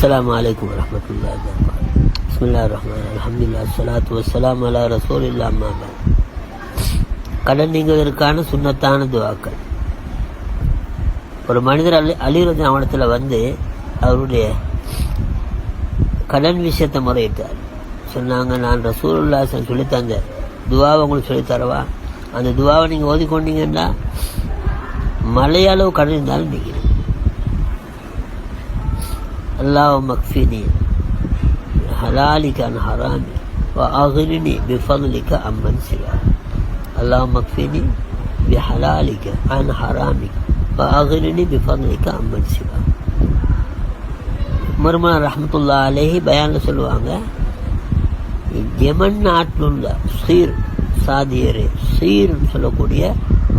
السلام عليكم ورحمة الله وبركاته بسم الله الرحمن الرحيم الحمد لله الصلاة والسلام على رسول الله أما بعد கடன் நீங்குவதற்கான சுண்ணத்தான துவாக்கள் ஒரு மனிதர் அலி அலிரதி அவனத்தில் வந்து அவருடைய கடன் விஷயத்தை முறையிட்டார் சொன்னாங்க நான் ரசூலுல்லாசன் சொல்லி தந்த துவாவை உங்களுக்கு சொல்லி தரவா அந்த துவாவை நீங்கள் ஓதிக்கொண்டீங்கன்னா மலையளவு கடன் இருந்தாலும் நீங்கிடும் அல்லாஹ் மக்ஃபினி ஹலாலிக அன் ஹராமி وأغنني بفضلك عمن سواك اللهم اكفني بحلالك عن حرامك وأغنني بفضلك عمن سواك மருமன ரஹமத்துல்லா அலேஹி பயானில் சொல்லுவாங்க யமன் நாட்டில் உள்ள சீர் சாதியரே சீர்னு சொல்லக்கூடிய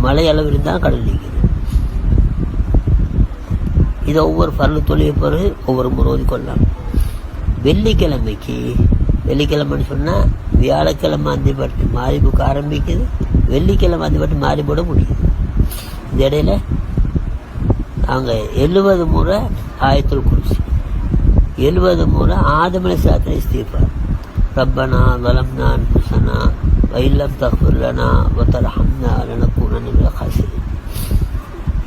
மலை அளவு இருந்தால் கடல் நீக்குது இதை ஒவ்வொரு பரல தொழிய பிறகு ஒவ்வொரு முறை ஓதிக்கொள்ளலாம் வெள்ளிக்கிழமைக்கு வெள்ளிக்கிழமைன்னு சொன்னால் வியாழக்கிழமை அந்திப்பட்டு மாறிபுக்க ஆரம்பிக்குது வெள்ளிக்கிழமை அந்திப்பட்டு மாறி போட முடியுது. இந்த இடையில அவங்க எழுபது முறை ஆயத்தில் குறிச்சு எழுபது முறை ஆதமலை சாத்திரை இஸ்தீஃபார் ரப்பனா வலம்னா புசனா வைலம் தகுல்லனா வத்தரஹம்னா லனக்கூனன் என்ற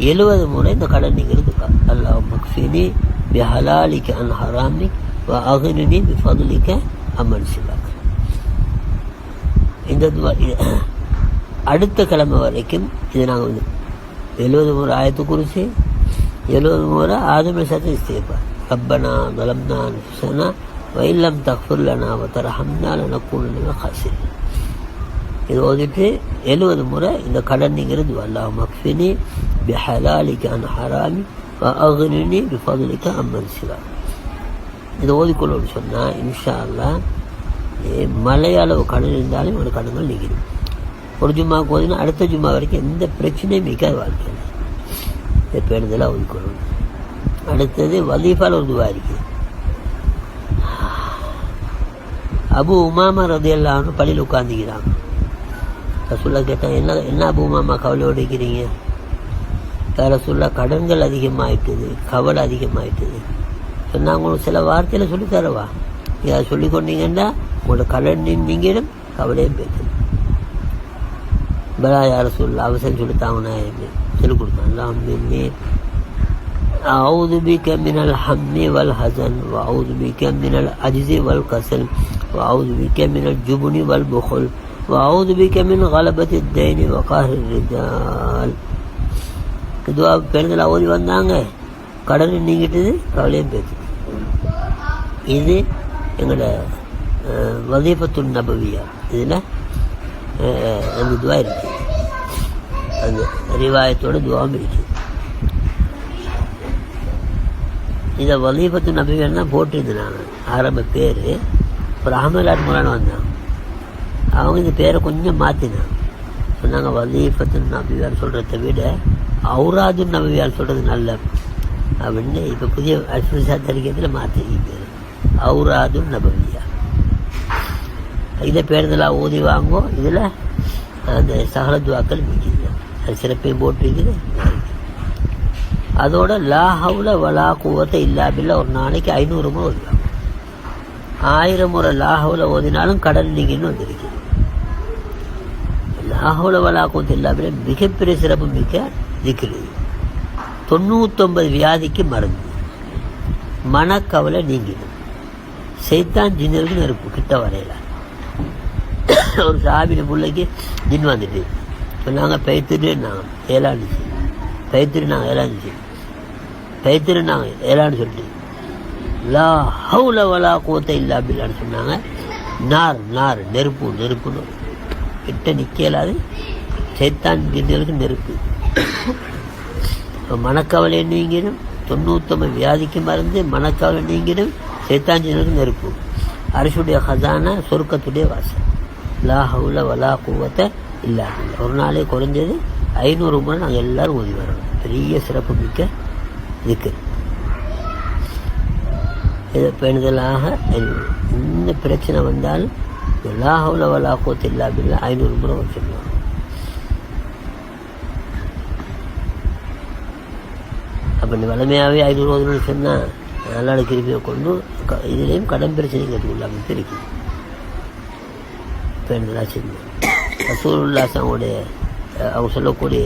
எழுபது முறை இந்த கடன் நீங்கிறது அல்லாஹ் மக்ஃபினி பி பிஹலாலிக்க அன் ஹராமி வ அகுனினி பிஃபதுலிக்க அம்மன் சிவாக். இந்த இது- அடுத்த கிழமை வரைக்கும் இது நாங்கள் வந்து எழுபது முறை ஆயத்து குறித்து எழுபது முறை ஆதம சத்து இஸ்தேப்பா ரப்பனா வலம்னா அன்புசனா தஃபுல்லனா தகுல்லனா வத்தரஹம்னா லனக்கூனன் காசிரி இது ஓதிட்டு எழுபது முறை இந்த கடன் நீங்கிறது அல்லாஹ் மக்ஃபினி பிஹலாலிக்க அன் ஹராமி அகுனினி பிஃபதுலிக்க அம்மன் சிவா இது ஓதிக்கொள்ளு சொன்னால் இன்ஷா அல்லாஹ் ஏ, மலையளவு கடன் இருந்தாலும் ஒரு கடன்கள் நீங்கிடும் ஒரு ஜும்மாவுக்கு ஓதினா அடுத்த ஜும்மா வரைக்கும் எந்த பிரச்சனையும் மிக்காது வாழ்க்கையில் இந்த பேருந்தெல்லாம் ஓதிக்கொள்ளணும் அடுத்தது வலீஃபால் ஒரு துவா இருக்குது அபு உமாமா ரதையெல்லாம் பள்ளியில் உட்காந்துக்கிறான் சொல்ல கேட்டாங்க என்ன என்ன அபு உமாமா கவலையோடு இருக்கிறீங்க ரசுல்லா கடன்கள் அதிகமாயிட்டுது கவலை அதிகமாயிட்டுது சொன்னாங்க உங்களுக்கு சில வார்த்தையில் சொல்லி தரவா இதை சொல்லி கொண்டீங்கன்னா உங்களோட கடன் நீங்கிடும் கவலையும் போய்க்குது பலா யார சொல்ல அவசரம் சொல்லி தாங்கண்ணா சொல்லிக் கொடுத்தாங்க மின்னி أعوذ بك من الهم والحزن وأعوذ بك من العجز والكسل وأعوذ بك من الجبن والبخل وأعوذ بك من غلبة الدين وقهر الرجال இதுவா பெண்கள் ஓடி வந்தாங்க. கடன் நீங்கிட்டது கவலையும் பேச்சு. இது எங்களோட வதீபத்துன் நபவியா. இதில் அந்த துவா இருக்கு. அந்த ரிவாயத்தோட துவாவும் இருக்குது இதை வலீபத்து நபிகள் தான் போட்டிருந்தேன் நான் ஆரம்ப பேர். ஒரு அகமலாட் முரான் வந்தான். அவங்க இந்த பேரை கொஞ்சம் மாற்றினாங்க சொன்னாங்க வலீபத்து நபியார் சொல்கிறத விட அவுராது நபியார் சொல்கிறது நல்ல அப்படின்னு இப்போ புதிய அஸ்மிசா தரிக்கத்தில் மாற்றிக்கிட்டு பேர் அவுராது நபவியா இதை பேருந்தெல்லாம் ஊதி வாங்கோ இதில் அந்த சகல துவாக்கள் மிக்குது அது சிறப்பையும் போட்டிருக்குது அதோட லா ஹவுல வலா கூவத்தை இல்லா ஒரு நாளைக்கு ஐநூறு முறை ஓதுவாங்க ஆயிரம் முறை லாஹவுல ஓதினாலும் கடன் நீங்கன்னு வந்திருக்கு. லாஹவுல வலா கூவத்தை இல்லாமல் மிகப்பெரிய சிறப்பு மிக்க இருக்குது தொண்ணூத்தொம்பது வியாதிக்கு மருந்து. மனக்கவலை நீங்கிடும். சைத்தான் ஜின்னருக்கு நெருப்பு கிட்ட வரையில. ஒரு சாபின பிள்ளைக்கு ஜின் வந்துட்டு. சொன்னாங்க பெய்த்துட்டு நாங்கள் ஏழாண்டுச்சு பெய்த்துட்டு நாங்கள் ஏழாண்டுச்சு பெய்த்துட்டு நாங்கள் ஏழாண்டு சொல்லிட்டு. லா ஹவுல வலா கூத்த இல்லை பில்லான்னு சொன்னாங்க. நார் நார் நெருப்பு நெருப்புன்னு. கிட்ட நிற்க இயலாது சைத்தான் ஜின்னுக்கு நெருப்பு. மனக்கவலை நீங்கிடும். தொண்ணூத்தொம்பது வியாதிக்கு மருந்து மனக்கவலை நீங்கிடும். சைத்தான் நெருப்பு. அரசுடைய ஹசானா சொருக்கத்துடைய வாசல் லா ஹவுல வலா கூவத்தை இல்லாமல் ஒரு நாளே குறைஞ்சது ஐநூறு முறை நாங்கள் எல்லாரும் ஓதி வரணும் பெரிய சிறப்பு மிக்க இதுக்கு இதை பெண்களாக இந்த பிரச்சனை வந்தாலும் எல்லா ஹவுல வலா கூவத்தை இல்லாமல் ஐநூறு முறை வச்சுருவாங்க அப்போ இந்த வளமையாகவே ஐநூறு ஓதுன்னு சொன்னால் அல்லாட கிருமியை கொண்டு க- இதுலேயும் கடன் பிரச்சனை கேட்டுக்கொள்ளாம பிரிக்கும் பெண்களா அசூர் ரசூலுல்லாசனுடைய அவங்க சொல்லக்கூடிய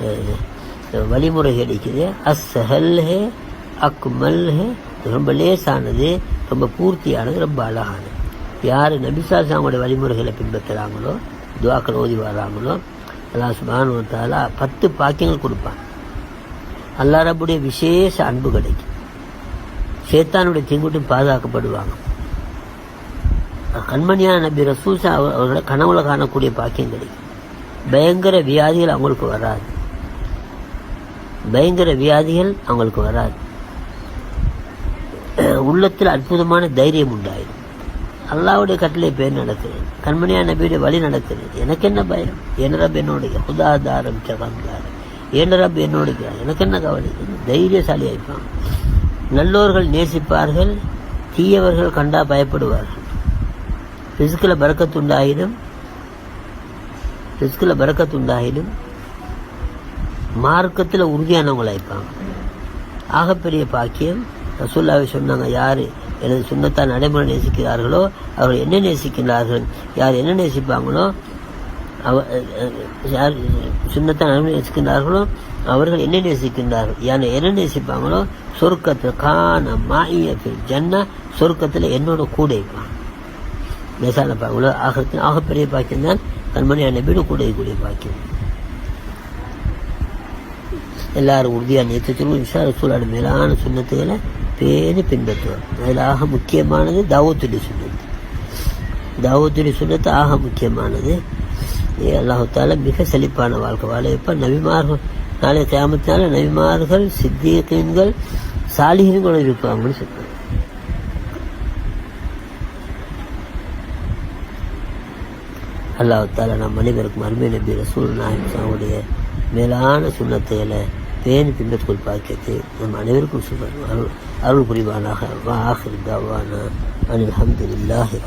வழிமுறைகள் வழிமுறை கிடைக்குது அஸ்ஹல் ஹே அக்மல் ஹே ரொம்ப லேசானது ரொம்ப பூர்த்தியானது ரொம்ப அழகானது. யார் நபிசாசாவுடைய வழிமுறைகளை பின்பற்றுறாங்களோ துவாக்கள் ஓதி வர்றாங்களோ அல்லாஹ் சுபானு தாலா பத்து பாக்கியங்கள் கொடுப்பான். அல்லா ரப்புடைய விசேஷ அன்பு கிடைக்கும். சேத்தானுடைய தீங்குட்டும் பாதுகாக்கப்படுவாங்க. கண்மணியான நபி ரசூசா அவர்களை கனவுல காணக்கூடிய பாக்கியம் கிடைக்கும். பயங்கர வியாதிகள் அவங்களுக்கு வராது. பயங்கர வியாதிகள் அவங்களுக்கு வராது. உள்ளத்தில் அற்புதமான தைரியம் உண்டாயிடும் அல்லாவுடைய கட்டளை பேர் நடக்கிறேன் கண்மணியான நபியுடைய வழி நடக்கிறது. எனக்கு என்ன பயம்? என்ன ரப் என்னுடைய உதாதாரம் சகந்தாரம் என் ரப் என்னுடைய எனக்கு என்ன கவலை? தைரியசாலி ஆயிப்பான் நல்லோர்கள் நேசிப்பார்கள் தீயவர்கள் கண்டா பயப்படுவார்கள். ரிஸ்கில் பறக்கத்துண்டாயினும் ரிஸ்கில் பறக்கத்துண்டாயினும் மார்க்கத்தில் உறுதியானவங்களாய்ப்பாங்க ஆகப்பெரிய பாக்கியம் ரசூல்லாவை சொன்னாங்க யார் எனது சுண்ணத்தான் நடைமுறை நேசிக்கிறார்களோ அவர்கள் என்ன நேசிக்கிறார்கள் யார் என்ன நேசிப்பாங்களோ யார் சுண்ணத்தான் நேசிக்கின்றார்களோ அவர்கள் என்ன நேசிக்கின்றார்கள். யானை என்ன நேசிப்பாங்களோ சொர்க்கத்தில் காண மாயத்தில் ஜன்ன சொர்க்கத்தில் என்னோட கூட இருப்பான். லேசான பாங்களோ ஆக ஆகப்பெரிய பாக்கியம் தான் கண்மணியான வீடு கூட கூடிய பாக்கியம். எல்லாரும் உறுதியாக நேற்றுச்சிருவோம் இன்ஷா ரசூலோட மேலான சுண்ணத்துகளை பேணி பின்பற்றுவோம். அதில் ஆக முக்கியமானது தாவத்துடைய சுண்ணத்து. தாவத்துடைய சுண்ணத்து ஆக முக்கியமானது. ஏ அல்லாஹால மிக செழிப்பான வாழ்க்கை. வாழ இப்போ நபிமார்கள் நாளை கிராமத்தினால நபிமார்கள் சித்தியக்கீன்கள் கூட இருப்பாங்கன்னு சொல்றாங்க அல்லாஹால நம் அனைவருக்கும் அருமை நபி ரசூல் நாயகனுடைய மேலான சுண்ணத்துகளை பேணி பின்பற்றுக்கொள் பாக்கியத்தை நம் அனைவருக்கும் சொல்றாங்க அருள் அருள் புரிவானாக. வா ஆஹிர் தாவானா. அனில் அஹமதுல்லாஹி